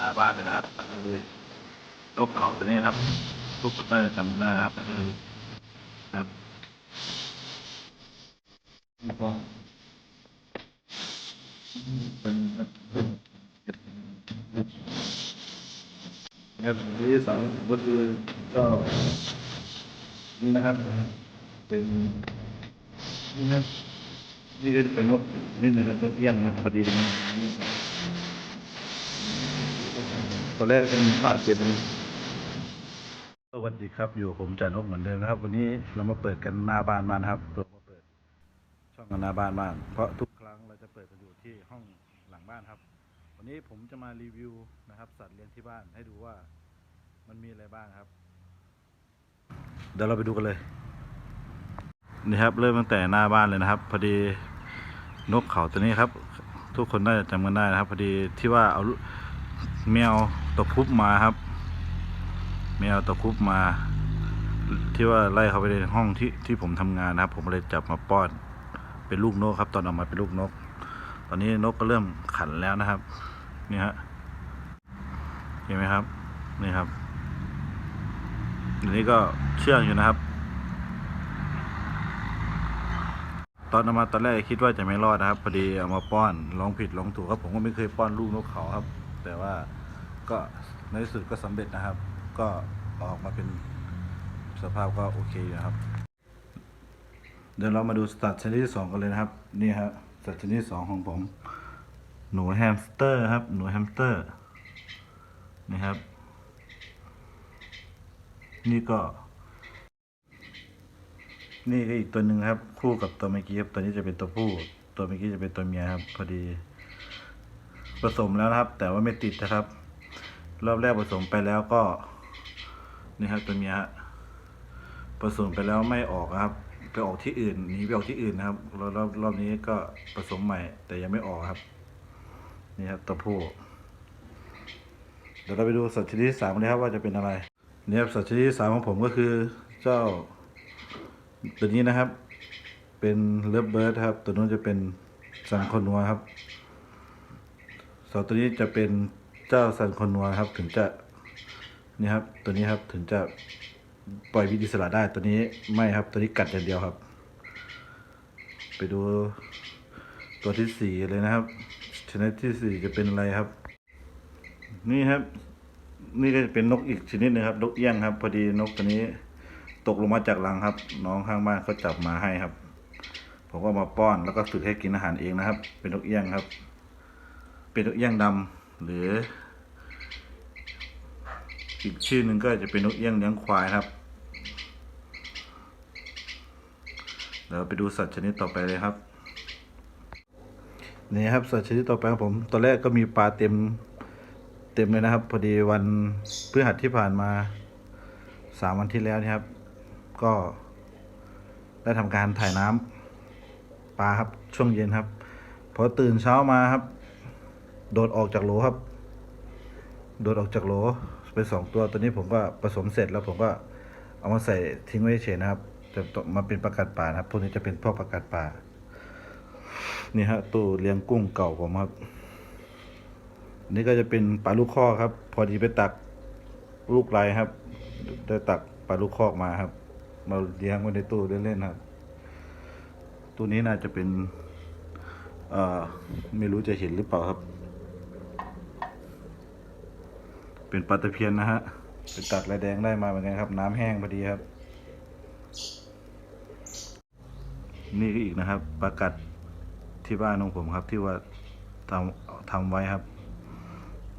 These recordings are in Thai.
หน้าบ้านเลยนะครับเขาตัวนี้ครับ ทุกคนน่าจำได้ครับครับแล้วก็เป็นเป็นครับที่สองก็คือก็นี่นะครับ เป็นนี่นะนี่ก็เป็นนกนี่นะครับเอี้ยงนะพอดีนะ ตอนแรกเป็นปลาเก็บสวัสดีครับ อยู่ผมจันทร์เหมือนเดิมนะครับ วันนี้เรามาเปิดกันหน้าบ้านมานะครับเรามาเปิด ช่องกันหน้าบ้านบ้านเพราะทุกครั้งเราจะเปิดกันอยู่ที่ห้องหลังบ้านครับ วันนี้ผมจะมารีวิวนะครับ สัตว์เลี้ยงที่บ้านให้ดูว่ามันมีอะไรบ้างครับ เดี๋ยวเราไปดูกันเลย นี่ครับ เริ่มตั้งแต่หน้าบ้านเลยนะครับ พอดีนกเขาตัวนี้ครับ ทุกคนน่าจะจำกันได้นะครับ พอดีที่ว่าเอาแมว ตะคุบมาครับแมวตะคุบมา ที่ว่าไล่เขาไปในห้องที่ที่ผมทำงานนะครับ ผมเลยจับมาป้อน เป็นลูกนกครับ ตอนออกมาเป็นลูกนก ตอนนี้นกก็เริ่มขันแล้วนะครับ นี่ฮะเห็นไหมครับ นี่ครับอันนี้ก็เชื่องอยู่นะครับ ตอนเอามาตอนแรกคิดว่าจะไม่รอดนะครับ พอดีเอามาป้อนลองผิดลองถูกครับ ผมก็ไม่เคยป้อนลูกนกเขาครับ แต่ว่า ก็ในที่สุดก็สำเร็จนะครับ ก็ออกมาเป็นสภาพก็โอเคนะครับ เดี๋ยวเรามาดูสัตว์ชนิดที่สองกันเลยนะครับ นี่ครับสัตว์ชนิดที่สองของผม หนูแฮมสเตอร์ครับ หนูแฮมสเตอร์นี่ครับ นี่ก็ นี่ก็อีกตัวหนึ่งครับ คู่กับตัวเมื่อกี้ครับตัวนี้จะเป็นตัวผู้ ตัวเมื่อกี้จะเป็นตัวเมียครับ พอดี ผสมแล้วนะครับ แต่ว่าไม่ติดนะครับ รอบแรกผสมไปแล้วก็นี่ครับตัวเมียฮะผสมไปแล้วไม่ออกครับ ไปออกที่อื่นหนีไปออกที่อื่นนะครับรอบรอบรอบนี้ก็ผสมใหม่ แต่ยังไม่ออกครับ นี่ครับตัวผู้เดี๋ยวเราไปดูสัตว์ชนิดที่สามนเลยครับว่าจะเป็นอะไรนี่ครับสัตว์ชนิดที่สามของผมก็คือเจ้าตัวนี้นะครับ เป็นเลิฟเบิร์ดครับ ตัวนู้นจะเป็นซันคนัวครับสองตัวนี้จะเป็น เจ้าซันคอนัวครับ ถึงจะนี่ครับ ตัวนี้ครับถึงจะปล่อยวิธีสละได้ตัวนี้ไม่ครับ ตัวนี้กัดอย่างเดียวครับ ไปดูตัวที่สี่เลยนะครับชนิดที่สี่จะเป็นอะไรครับ นี่ครับ นี่ก็จะเป็นนกอีกชนิดหนึงครับ นกเอี้ยงครับ พอดีนกตัวนี้ตกลงมาจากรังครับ น้องข้างบ้านเขาจับมาให้ครับ ผมก็มาป้อนแล้วก็ฝึกให้กินอาหารเองนะครับ เป็นนกเอี้ยงครับ เป็นนกเอี้ยงดำ หรือ อีกชื่อหนึ่งก็จะเป็นนกเอี้ยงเลี้ยงควายครับเดี๋ยวไปดูสัตว์ชนิดต่อไปเลยครับนี่ครับสัตว์ชนิดต่อไปของผมตอนแรกก็มีปลาเต็มเต็มเลยนะครับ พอดีวันพฤหัสที่ผ่านมาสามวันที่แล้วนี่ครับ ก็ได้ทำการถ่ายน้ำปลาครับช่วงเย็นครับพอตื่นเช้ามาครับ โดดออกจากโหลครับ โดดออกจากโหลเป็นสองตัวตัวนี้ผมก็ผสมเสร็จแล้วผมก็เอามาใส่ทิ้งไว้เฉยนะครับจะมาเป็นประกาศป่านะครับพวกนี้จะเป็นพ่อประกาศป่า นี่ฮะตู้เลี้ยงกุ้งเก่าผมครับนนี้ก็จะเป็นปลาลูกข้อกครับ พอดีไปตักลูกไรครับ ได้ตักปลาลูกคอกมาครับ มาเลี้ยงไว้ในตู้เล่นๆครับ ตู้นี้น่าจะเป็น เอ่อ ไม่รู้จะเห็นหรือเปล่าครับ เป็นปลาตะเพียนนะฮะไปตักลายแดงได้มาเหมือนกันครับ น้ำแห้งพอดีครับ นี่ก็อีกนะครับปลากัดที่บ้านของผมครับ ที่ว่าทำทำไว้ครับ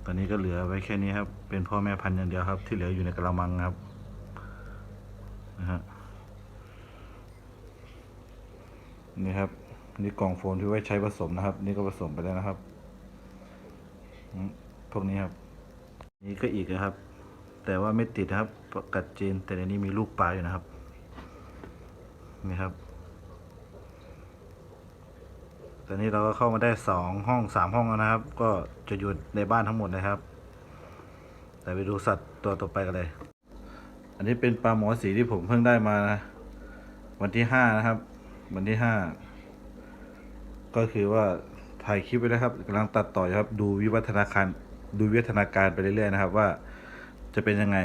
ตอนนี้ก็เหลือไว้แค่นี้ครับ เป็นพ่อแม่พันธุ์อย่างเดียวครับ ที่เหลืออยู่ในกระมังครับนะฮะนี่ครับ นี่กล่องโฟมที่ไว้ใช้ผสมนะครับ นี่ก็ผสมไปแล้วนะครับพวกนี้ครับ นี่ก็อีกนะครับ แต่ว่าไม่ติดนะครับประกัดจีนแต่ในนี้มีลูกปลาอยู่นะครับนี่ครับตอนนี้เราก็เข้ามาได้สองห้องสามห้องแล้วนะครับ ก็จะอยู่ในบ้านทั้งหมดนะครับ แต่ไปดูสัตว์ตัวต่อไปกันเลย อันนี้เป็นปลาหมอสีที่ผมเพิ่งได้มานะวันที่ห้านะครับ วันที่ห้าก็คือว่าถ่ายคลิปไว้แล้วครับกำลังตัดต่อครับ ดูวิวัฒนาการ ดูวิวัฒนาการไปเรื่อยๆนะครับ ว่าจะเป็นยังไง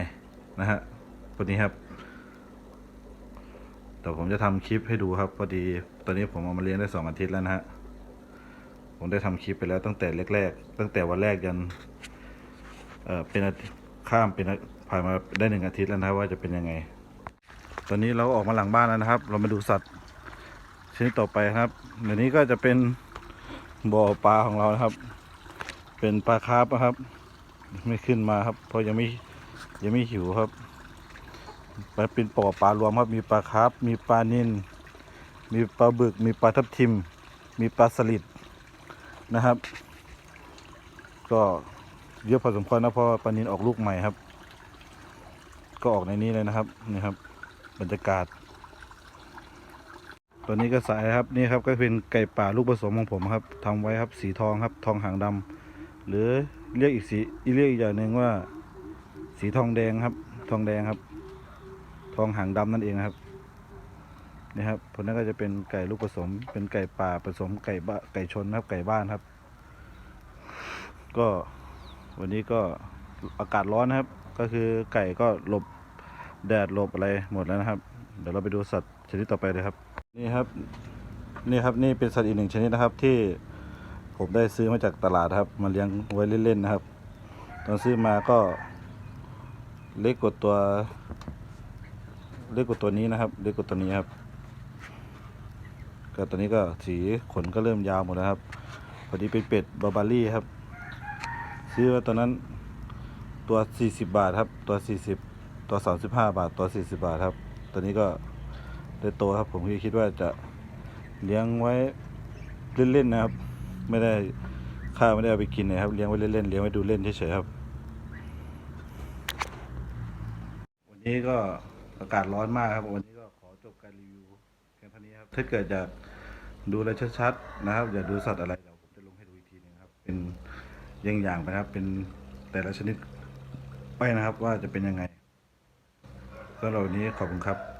นะฮะวันนี้ครับแต่ผมจะทำคลิปให้ดูครับพอดีตอนนี้ผมเอามาเลี้ยงได้สองอาทิตย์แล้วนะฮะผมได้ทำคลิปไปแล้วตั้งแต่แรก ๆ ตั้งแต่วันแรกยันเอ่อเป็นข้ามเป็นผ่านมาได้หนึ่งอาทิตย์แล้วนะว่าจะเป็นยังไง ตอนนี้เราออกมาหลังบ้านแล้วนะครับ เรามาดูสัตว์ชนิดต่อไปครับเดี๋ยวนี้ก็จะเป็นบ่อปลาของเรานะครับ เป็นปลาคาร์ฟนะครับ ไม่ขึ้นมาครับ เพราะยังไม่ยังไม่หิวครับมันเป็นปอปลารวมครับ มีปลาคาร์ฟมีปลานิลมีปลาบึก มีปลาทับทิม มีปลาสลิดนะครับ ก็เยอะพอสมควรนะเพราะปลานิลออกลูกใหม่ครับ ก็ออกในนี้เลยนะครับนี่ครับบรรยากาศ ตัวนี้ก็สายครับนี่ครับก็เป็นไก่ป่าลูกผสมของผมครับทำไว้ครับสีทองครับ ทองหางดำ หรือเรียกอีกสีอีเรียกอีกอย่างหนึ่งว่า สีทองแดงครับ ทองแดงครับ ทองหางดำนั่นเองครับนี่ครับผลนั้นก็จะเป็นไก่ลูกผสม เป็นไก่ป่าผสมไก่บ้าไก่ชนครับ ไก่บ้านครับ ก็วันนี้ก็อากาศร้อนนะครับ ก็คือไก่ก็หลบแดดหลบอะไรหมดแล้วนะครับ เดี๋ยวเราไปดูสัตว์ชนิดต่อไปเลยครับ นี่ครับ นี่ครับนี่เป็นสัตว์อีกหนึ่งชนิดนะครับที่ ผมได้ซื้อมาจากตลาดครับ มาเลี้ยงไว้เล่นๆนะครับ ตอนซื้อมาก็เล็กกว่าตัว เล็กกว่าตัวนี้นะครับ เล็กกว่าตัวนี้ครับก็ตัวนี้ก็สีขนก็เริ่มยาวหมดแล้วครับ พอดีเป็นเป็ดบาบารี่ครับ ซื้อมาตอนนั้นตัว 40 บาทครับ ตัว 40 ตัว 35 บาท ตัว 40 บาทครับ ตัวนี้ก็ได้โตครับ ผมคิดว่าจะเลี้ยงไว้เล่นๆนะครับ ไม่ได้ข้าวไม่ได้เอาไปกินนะครับเลี้ยงไว้เล่นๆเลี้ยงไว้ดูเล่นเฉยๆครับ วันนี้ก็อากาศร้อนมากครับ วันนี้ก็ขอจบการรีวิวเพียงเท่านี้ครับถ้าเกิดอยากดูอะไรชัดๆนะครับ อยากดูสัตว์อะไรเดี๋ยวผมจะลงให้ดูอีกทีหนึงครับ เป็นอย่างอย่างๆไปนะครับ เป็นแต่ละชนิดไปนะครับว่าจะเป็นยังไงสำหรับวันนี้ขอบคุณครับ